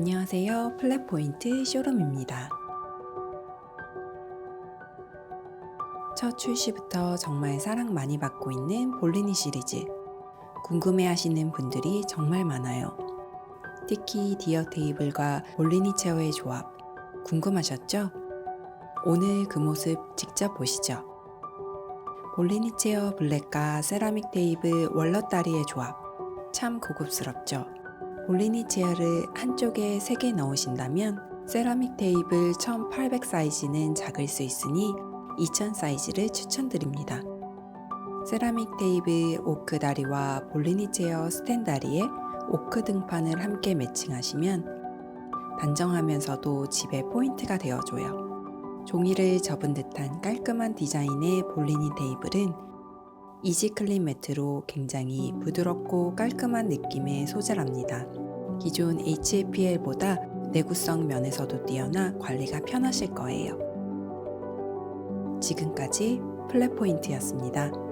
안녕하세요. 플랫포인트 쇼룸입니다. 첫 출시부터 정말 사랑 많이 받고 있는 볼리니 시리즈. 궁금해 하시는 분들이 정말 많아요. 특히 디어 테이블과 볼리니 체어의 조합. 궁금하셨죠? 오늘 그 모습 직접 보시죠. 볼리니 체어 블랙과 세라믹 테이블 월넛다리의 조합. 참 고급스럽죠? 볼리니 체어를 한쪽에 3개 넣으신다면 세라믹 테이블 1800 사이즈는 작을 수 있으니 2000 사이즈를 추천드립니다. 세라믹 테이블 오크 다리와 볼리니 체어 스탠 다리에 오크 등판을 함께 매칭하시면 단정하면서도 집의 포인트가 되어줘요. 종이를 접은 듯한 깔끔한 디자인의 볼리니 테이블은 이지 클린 매트로 굉장히 부드럽고 깔끔한 느낌의 소재랍니다. 기존 HAPL보다 내구성 면에서도 뛰어나 관리가 편하실 거예요. 지금까지 플랫포인트였습니다.